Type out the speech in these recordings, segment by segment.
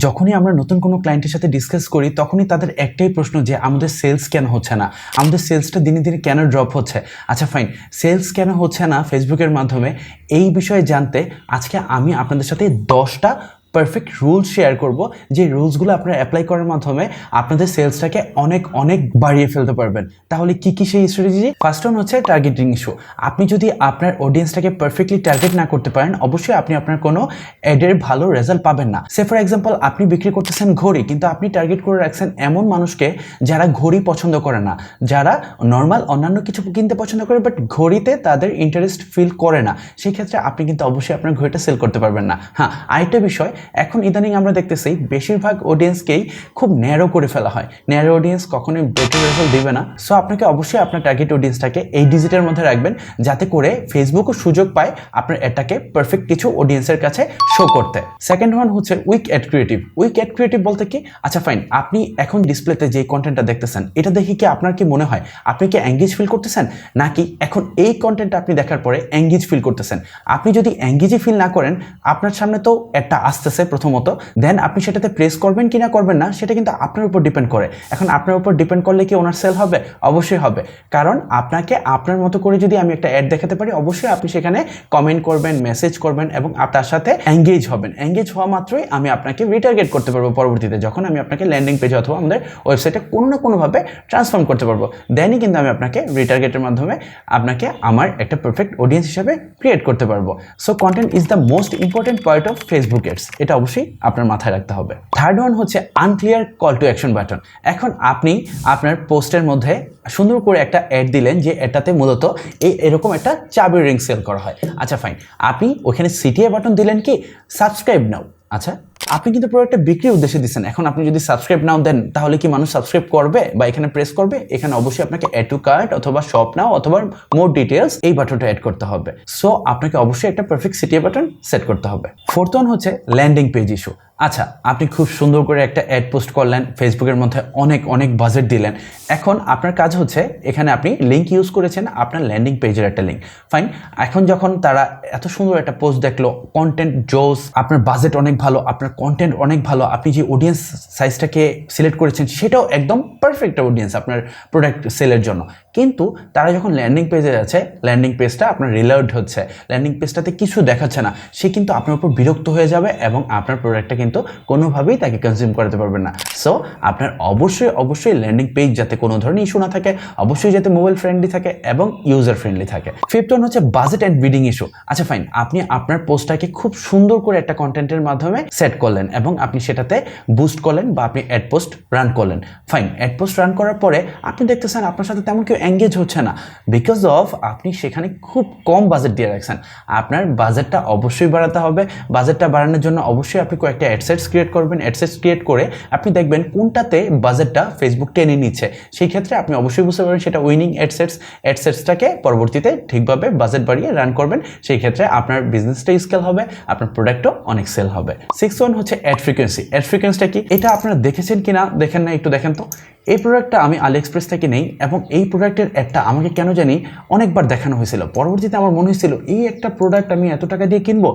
যখনই আমরা নতুন কোনো ক্লায়েন্টের সাথে ডিসকাস করি, তখনই তাদের একটাই প্রশ্ন যে, আমাদের সেলস কেন হচ্ছে না? আমাদের সেলসটা দিনে দিনে কেন ড্রপ হচ্ছে? আচ্ছা ফাইন সেলস কেন হচ্ছে না? ফেসবুকের মাধ্যমে এই বিষয়ে জানতে আজকে আমি আপনাদের সাথে দশটা পারফেক্ট রুলস শেয়ার করব, যে রুলসগুলো আপনারা অ্যাপ্লাই করার মাধ্যমে আপনাদের সেলসটাকে অনেক অনেক বাড়িয়ে ফেলতে পারবেন। তাহলে কি কি সেই স্ট্র্যাটেজি ফার্স্ট ওয়ান হচ্ছে টার্গেটিং ইস্যু আপনি যদি আপনার অডিয়েন্সটাকে পারফেক্টলি টার্গেট না করতে পারেন, অবশ্যই আপনি আপনার কোনো অ্যাডের ভালো রেজাল্ট পাবেন না। সে ফর এক্সাম্পল আপনি বিক্রি করতেছেন ঘড়ি, কিন্তু আপনি টার্গেট করে রাখছেন এমন মানুষকে যারা ঘড়ি পছন্দ করে না, যারা নর্মাল অন্যান্য কিছু কিনতে পছন্দ করে বাট ঘড়িতে তাদের ইন্টারেস্ট ফিল করে না। সেই ক্ষেত্রে আপনি কিন্তু অবশ্যই আপনার ঘড়িটা সেল করতে পারবেন না। হ্যাঁ আরেকটা বিষয় এখন ইদানিং আমরা দেখতেছি বেশিরভাগ অডিয়েন্সকেই খুব ন্যারো করে ফেলা হয়। ন্যারো অডিয়েন্স কখনোই বেটার রেজাল্ট দিবে না। সো আপনাকে অবশ্যই আপনার টার্গেট অডিয়েন্সটাকে এই ডিজিটের মধ্যে রাখবেন যাতে করে ফেসবুকও সুযোগ পায় আপনার এটাকে পারফেক্ট কিছু অডিয়েন্সের কাছে শো করতে। সেকেন্ড ওয়ান হচ্ছে weak ad creative weak ad creative বলতে কি? আচ্ছা ফাইন আপনি এখন ডিসপ্লেতে যে কন্টেন্টটা দেখতেছেন, এটা দেখে কি আপনার কি মনে হয়? আপনি কি এঙ্গেজ ফিল করতেছেন? নাকি এখন এই কন্টেন্টটা আপনি দেখার পরে অ্যাঙ্গেজ ফিল করতেছেন? আপনি যদি এঙ্গেজই ফিল না করেন, আপনার সামনে তো একটা আসতেছে প্রথমত দেন আপনি সেটাতে প্রেস করবেন কি না করবেন না, সেটা কিন্তু আপনার উপর ডিপেন্ড করে। এখন আপনার উপর ডিপেন্ড করলে কি ওনার সেল হবে? অবশ্যই হবে। কারণ আপনাকে আপনার মতো করে যদি আমি একটা অ্যাড দেখাতে পারি, অবশ্যই আপনি সেখানে কমেন্ট করবেন মেসেজ করবেন এবং তার সাথে এঙ্গেজ হবেন। এঙ্গেজ হওয়া মাত্রই আমি আপনাকে রিটার্গেট করতে পারব পরবর্তীতে। যখন আমি আপনাকে ল্যান্ডিং পেজ অথবা আমাদের ওয়েবসাইটে কোনো না কোনোভাবে ট্রান্সফর্ম করতে পারব দেনই কিন্তু আমি আপনাকে রিটার্গেটের মাধ্যমে আপনাকে আমার একটা পারফেক্ট অডিয়েন্স হিসাবে ক্রিয়েট করতে পারব। So content is the most important point of Facebook ads এটা অবশ্যই আপনার মাথায় রাখতে হবে। থার্ড ওয়ান হচ্ছে unclear call to action button এখন আপনি আপনার পোস্টের মধ্যে সুন্দর করে একটা অ্যাড দিলেন যে এটাতে মূলত এই এরকম একটা চাবির রিং সেল করা হয়। আচ্ছা ফাইন আপনি ওখানে সিটিএ বাটন দিলেন কি? Subscribe now. আচ্ছা আপনি কিন্তু প্রোডাক্টটা বিক্রির উদ্দেশ্যে দিচ্ছেন। এখন আপনি যদি সাবস্ক্রাইব নাও দেন, তাহলে কি মানুষ সাবস্ক্রাইব করবে বা এখানে প্রেস করবে? এখানে অবশ্যই আপনাকে অ্যাড টু কার্ট অথবা শপ নাও অথবা মোর ডিটেলস এই বাটনটা অ্যাড করতে হবে। সো আপনাকে অবশ্যই একটা পারফেক্ট সিটি বাটন সেট করতে হবে। ফোর্থ ওয়ান হচ্ছে ল্যান্ডিং পেজ ইস্যু আচ্ছা আপনি খুব সুন্দর করে একটা অ্যাড পোস্ট করলেন ফেসবুকের মধ্যে অনেক অনেক বাজেট দিলেন। এখন আপনার কাজ হচ্ছে, এখানে আপনি লিঙ্ক ইউজ করেছেন, আপনার ল্যান্ডিং পেজের একটা লিঙ্ক ফাইন এখন যখন তারা এত সুন্দর একটা পোস্ট দেখল কন্টেন্ট জোস আপনার বাজেট অনেক ভালো, আপনার কন্টেন্ট অনেক ভালো, আপনি যে অডিয়েন্স সাইজটাকে সিলেক্ট করেছেন, সেটাও একদম পারফেক্ট অডিয়েন্স আপনার প্রোডাক্ট সেলের জন্য। কিন্তু তারা যখন ল্যান্ডিং পেজে যাচ্ছে ল্যান্ডিং পেজটা আপনার রিলাউড হচ্ছে। ল্যান্ডিং পেজটাতে কিছু দেখাচ্ছে না। সে কিন্তু আপনার উপর বিরক্ত হয়ে যাবে এবং আপনার প্রোডাক্টটা কিন্তু কোনোভাবেই তাকে কনজিউম করাতে পারবেন না। সো আপনার অবশ্যই অবশ্যই ল্যান্ডিং পেজ যাতে কোনো ধরনের ইস্যু না থাকে, অবশ্যই যাতে মোবাইল ফ্রেন্ডলি থাকে এবং ইউজার ফ্রেন্ডলি থাকে। ফিফথ ওয়ান হচ্ছে বাজেট অ্যান্ড বিডিং ইস্যু আচ্ছা ফাইন আপনি আপনার পোস্টটাকে খুব সুন্দর করে একটা কন্টেন্টের মাধ্যমে সেট করলেন এবং আপনি সেটাতে বুস্ট করলেন বা আপনি অ্যাড পোস্ট রান করলেন। ফাইন অ্যাড পোস্ট রান করার পরে আপনি দেখতেছেন আপনার সাথে তেমন কেউ এঙ্গেজ হচ্ছে না। বিকজ অফ আপনি সেখানে খুব কম বাজেট দিয়ে রাখছেন। আপনার বাজেটটা অবশ্যই বাড়াতে হবে। বাজেটটা বাড়ানোর জন্য অবশ্যই আপনি কয়েকটা অ্যাডসেটস ক্রিয়েট করবেন। অ্যাডসেটস ক্রিয়েট করে আপনি দেখবেন কোনটাতে বাজেটটা ফেসবুক টেনে নিচ্ছে। সেই ক্ষেত্রে আপনি অবশ্যই বুঝতে পারবেন সেটা উইনিং অ্যাডসেটস অ্যাডসেটসটাকে পরবর্তীতে ঠিকভাবে বাজেট বাড়িয়ে রান করবেন। সেই ক্ষেত্রে আপনার বিজনেসটা স্কেল হবে, আপনার প্রোডাক্টও অনেক সেল হবে। সিক্স ওয়ান হচ্ছে অ্যাড ফ্রিকোয়েন্সি অ্যাড ফ্রিকোয়েন্সিটা কি? এটা আপনারা দেখেছেন কি না দেখেন না, একটু দেখেন তো। এই প্রোডাক্টটা আমি আলি এক্সপ্রেস থেকে নেই এবং এই প্রোডাক্টের অ্যাডটা আমাকে কেন জানি অনেকবার দেখানো হয়েছিল। পরবর্তীতে আমার মনে হয়েছিল, এই একটা প্রোডাক্ট আমি এত টাকা দিয়ে কিনবো?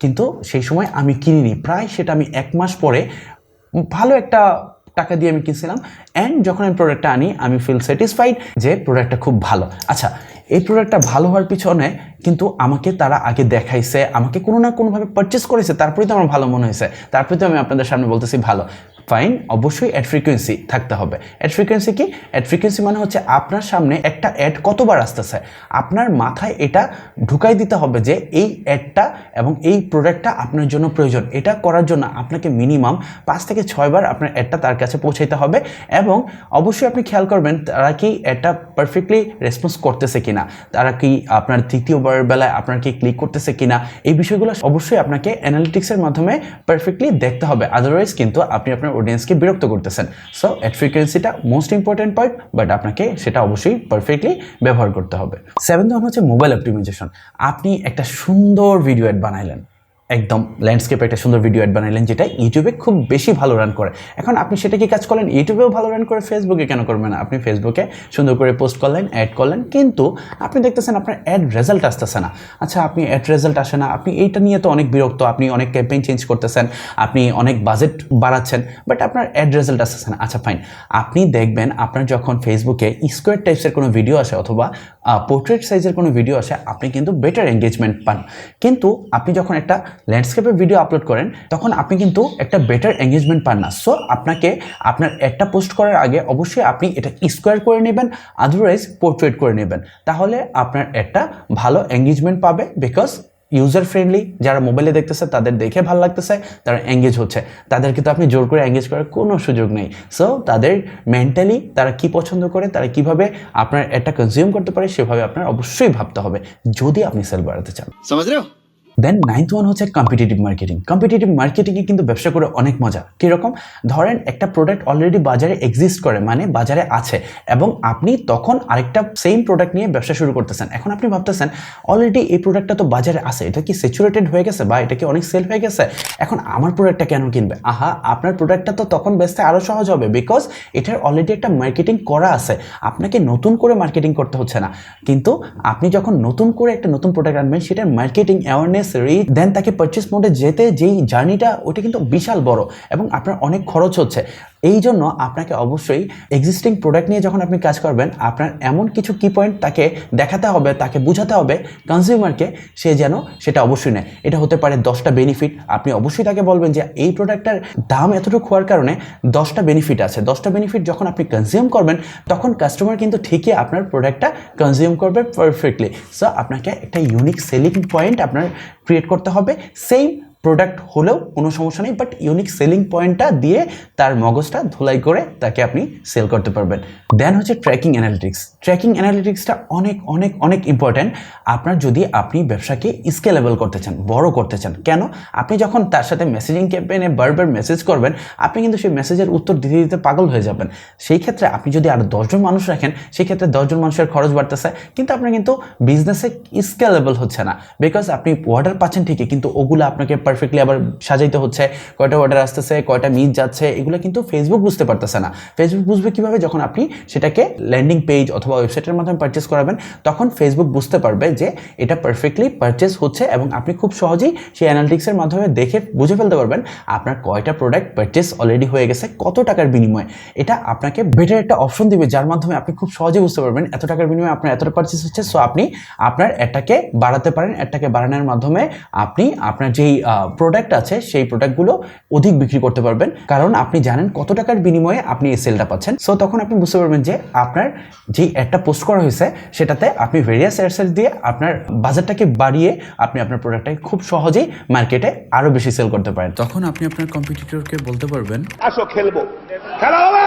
কিন্তু সেই সময় আমি কিনিনি। প্রায় সেটা আমি এক মাস পরে ভালো একটা টাকা দিয়ে আমি কিনছিলাম অ্যান্ড যখন আমি প্রোডাক্টটা আনি, আমি ফিল স্যাটিসফাইড যে প্রোডাক্টটা খুব ভালো। আচ্ছা এই প্রোডাক্টটা ভালো হওয়ার পিছনে কিন্তু আমাকে তারা আগে দেখাইছে, আমাকে কোনো না কোনোভাবে পারচেস করেছে, তারপরেই তো আমার ভালো মনে হয়েছে। তারপরে তো আমি আপনাদের সামনে বলতেছি ভালো। ফাইন অবশ্যই অ্যাড ফ্রিকোয়েন্সি থাকতে হবে। অ্যাড ফ্রিকোয়েন্সি কি? অ্যাড ফ্রিকোয়েন্সি মানে হচ্ছে আপনার সামনে একটা অ্যাড কতবার আসতেছে। আপনার মাথায় এটা ঢুকাই দিতে হবে যে এই অ্যাডটা এবং এই প্রোডাক্টটা আপনার জন্য প্রয়োজন। এটা করার জন্য আপনাকে মিনিমাম পাঁচ থেকে ছয়বার আপনার অ্যাডটা তার কাছে পৌঁছাইতে হবে এবং অবশ্যই আপনি খেয়াল করবেন তারা কি অ্যাডটা পারফেক্টলি রেসপন্স করতেছে কিনা। তারা কি আপনার তৃতীয়বার বেলায় আপনার কি ক্লিক করতেছে কিনা। এই বিষয়গুলো অবশ্যই আপনাকে অ্যানালিটিক্সের মাধ্যমে পারফেক্টলি দেখতে হবে। আদারওয়াইজ কিন্তু আপনি আপনার অডিয়েন্সকে বিরক্ত করতেছেন। সো অ্যাড ফ্রিকোয়েন্সিটা মোস্ট ইম্পর্টেন্ট পয়েন্ট বাট আপনাকে সেটা অবশ্যই পারফেক্টলি ব্যবহার করতে হবে। ওয়ান হচ্ছে মোবাইল অপটিমাইজেশন আপনি একটা সুন্দর ভিডিও অ্যাড বানাইলেন। একদম ল্যান্ডস্কেপে একটা সুন্দর ভিডিও অ্যাড বানাইলেন যেটা ইউটিউবে খুব বেশি ভালো রান করে। এখন আপনি সেটা কি কাজ করলেন? ইউটিউবেও ভালো রান করে ফেসবুকে কেন করবেন আপনি ফেসবুকে সুন্দর করে পোস্ট করলেন অ্যাড করলেন, কিন্তু আপনি দেখতেছেন আপনার অ্যাড রেজাল্ট আসতেছে না। আচ্ছা আপনি অ্যাড রেজাল্ট আসে না, আপনি এইটা নিয়ে তো অনেক বিরক্ত, আপনি অনেক ক্যাম্পেইন চেঞ্জ করতেছেন, আপনি অনেক বাজেট বাড়াচ্ছেন বাট আপনার অ্যাড রেজাল্ট আসতেছে না। আচ্ছা ফাইন আপনি দেখবেন আপনার যখন ফেসবুকে স্কোয়ার টাইপসের কোনো ভিডিও আসে অথবা পোর্ট্রেট সাইজের কোনো ভিডিও আসে, আপনি কিন্তু বেটার এঙ্গেজমেন্ট পান। কিন্তু আপনি যখন একটা ল্যান্ডস্কেপের ভিডিও আপলোড করেন, তখন আপনি কিন্তু একটা বেটার এঙ্গেজমেন্ট পান না। সো আপনাকে আপনার একটা পোস্ট করার আগে অবশ্যই আপনি এটা স্কোয়ার করে নেবেন আদারওয়াইজ পোর্ট্রেট করে নেবেন। তাহলে আপনার একটা ভালো এঙ্গেজমেন্ট পাবে বিকজ ইউজার ফ্রেন্ডলি যারা মোবাইলে দেখতেছে, তাদের দেখে ভালো লাগতেছে, তারা এঙ্গেজ হচ্ছে। তাদেরকে তো আপনি জোর করে এঙ্গেজ করার কোনো সুযোগ নেই। সো তাদের মেন্টালি তারা কি পছন্দ করে, তারা কীভাবে আপনার একটা কনজিউম করতে পারে, সেভাবে আপনার অবশ্যই ভাবতে হবে, যদি আপনি সেল বাড়াতে চান। দেন নাইন্থ ওয়ান হচ্ছে কম্পিটিটিভ মার্কেটিং কম্পিটিটিভ মার্কেটিংয়ে কিন্তু ব্যবসা করে অনেক মজা। কীরকম? ধরেন একটা প্রোডাক্ট অলরেডি বাজারে এক্সিস্ট করে মানে বাজারে আছে, এবং আপনি তখন আরেকটা সেম প্রোডাক্ট নিয়ে ব্যবসা শুরু করতেছেন। এখন আপনি ভাবতেছেন অলরেডি এই প্রোডাক্টটা তো বাজারে আছে, এটা কি স্যাচুরেটেড হয়ে গেছে বা এটা কি অনেক সেল হয়ে গেছে? এখন আমার প্রোডাক্টটা কেন কিনবে? আহা, আপনার প্রোডাক্টটা তো তখন বেচতে আরও সহজ হবে বিকজ এটার অলরেডি একটা মার্কেটিং করা আছে। আপনাকে নতুন করে মার্কেটিং করতে হচ্ছে না। কিন্তু আপনি যখন নতুন করে একটা নতুন প্রোডাক্ট আনবেন, সেটার মার্কেটিং অ্যাওয়ারনেস রিচ দেন তাকে পারচেস মোডে যেতে যেই জার্নিটা ওটা কিন্তু বিশাল বড় এবং আপনার অনেক খরচ হচ্ছে। এই জন্য আপনাকে অবশ্যই এক্সিস্টিং প্রোডাক্ট নিয়ে যখন আপনি কাজ করবেন, আপনার এমন কিছু কি পয়েন্ট তাকে দেখাতে হবে, তাকে বোঝাতে হবে কনজিউমারকে সে যেন সেটা অবশ্যই নেয়। এটা হতে পারে দশটা বেনিফিট আপনি অবশ্যই তাকে বলবেন যে, এই প্রোডাক্টটার দাম এতটুকু হওয়ার কারণে দশটা বেনিফিট আছে। দশটা বেনিফিট যখন আপনি কনজিউম করবেন, তখন কাস্টমার কিন্তু ঠিকই আপনার প্রোডাক্টটা কনজিউম করবে পারফেক্টলি সো আপনাকে একটা ইউনিক সেলিং পয়েন্ট আপনার ক্রিয়েট করতে হবে। সেম প্রোডাক্ট হলেও কোনো সমস্যা নেই বাট ইউনিক সেলিং পয়েন্টটা দিয়ে তার মগজটা ধুলাই করে তাকে আপনি সেল করতে পারবেন। দেন হচ্ছে ট্র্যাকিং অ্যানালিটিক্স ট্র্যাকিং অ্যানালিটিক্সটা অনেক অনেক অনেক ইম্পর্ট্যান্ট আপনার যদি আপনি ব্যবসাকে স্কেলেবল করতে চান, বড় করতে চান, কেন? আপনি যখন তার সাথে মেসেজিং ক্যাম্পেইনে বারবার মেসেজ করবেন, আপনি কিন্তু সেই মেসেজের উত্তর দিতে দিতে পাগল হয়ে যাবেন। সেই ক্ষেত্রে আপনি যদি আরও দশজন মানুষ রাখেন, সেই ক্ষেত্রে দশজন মানুষের খরচ বাড়তেছে, কিন্তু আপনার কিন্তু বিজনেসে স্কেলেবল হচ্ছে না। বিকজ আপনি অর্ডার পাচ্ছেন ঠিকই, কিন্তু ওগুলো আপনাকে পারফেক্টলি আবার সাজাইতে হচ্ছে, কয়টা অর্ডার আসতেছে, কয়টা মিস যাচ্ছে, এগুলো কিন্তু ফেসবুক বুঝতে পারতেছে না। ফেসবুক বুঝবে কীভাবে যখন আপনি সেটাকে ল্যান্ডিং পেজ অথবা ওয়েবসাইটের মাধ্যমে পারচেস করাবেন, তখন ফেসবুক বুঝতে পারবে যে এটা পারফেক্টলি পারচেস হচ্ছে এবং আপনি খুব সহজেই সেই অ্যানালিটিক্সের মাধ্যমে দেখে বুঝে ফেলতে পারবেন আপনার কয়টা প্রোডাক্ট পারচেস অলরেডি হয়ে গেছে, কত টাকার বিনিময়ে। এটা আপনাকে বেটার একটা অপশন দিবে, যার মাধ্যমে আপনি খুব সহজেই বুঝতে পারবেন এত টাকার বিনিময়ে আপনার এতটা পারচেস হচ্ছে। সো আপনি আপনার এটাকে বাড়াতে পারেন, এটাকে বাড়ানোর মাধ্যমে আপনি আপনার যেই প্রোডাক্ট আছে সেই প্রোডাক্টগুলো অধিক বিক্রি করতে পারবেন। কারণ আপনি জানেন কত টাকার বিনিময়ে আপনি এই সেলটা পাচ্ছেন। সো তখন আপনি বুঝতে পারবেন যে আপনার যেই অ্যাডটা পোস্ট করা হয়েছে সেটাতে আপনি ভেরিয়াস এয়ারসেল দিয়ে আপনার বাজারটাকে বাড়িয়ে আপনি আপনার প্রোডাক্টটাকে খুব সহজেই মার্কেটে আরও বেশি সেল করতে পারেন। তখন আপনি আপনার কম্পিটিটরকে বলতে পারবেন আসো খেলব। খেলা হবে?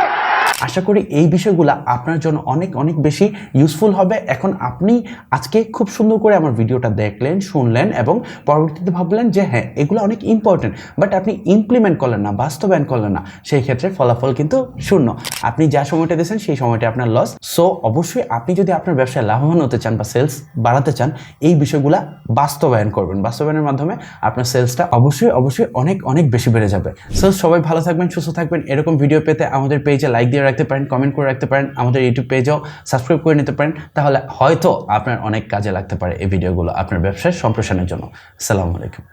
আশা করি এই বিষয়গুলো আপনার জন্য অনেক অনেক বেশি ইউজফুল হবে। এখন আপনি আজকে খুব সুন্দর করে আমার ভিডিওটা দেখলেন, শুনলেন এবং পরবর্তীতে ভাবলেন যে হ্যাঁ এগুলো অনেক ইম্পর্টেন্ট বাট আপনি ইমপ্লিমেন্ট করলেন না, বাস্তবায়ন করলেন না, সেই ক্ষেত্রে ফলাফল কিন্তু শূন্য। আপনি যা সময়টা দিয়েছেন, সেই সময়টা আপনার লস সো অবশ্যই আপনি যদি আপনার ব্যবসায় লাভবান হতে চান বা সেলস বাড়াতে চান, এই বিষয়গুলো বাস্তবায়ন করবেন। বাস্তবায়নের মাধ্যমে আপনার সেলসটা অবশ্যই অবশ্যই অনেক অনেক বেশি বেড়ে যাবে। সো সবাই ভালো থাকবেন, সুস্থ থাকবেন। এরকম ভিডিও পেতে আমাদের পেজে লাইক দিয়ে রাখতে পারেন কমেন্ট করে রাখতে পারেন, আমাদের ইউটিউব পেজেও সাবস্ক্রাইব করে নিতে পারেন, তাহলে হয়তো আপনার অনেক কাজে লাগতে পারে এই ভিডিওগুলো আপনার ব্যবসায় সম্প্রসারণের জন্য। আসসালামু আলাইকুম।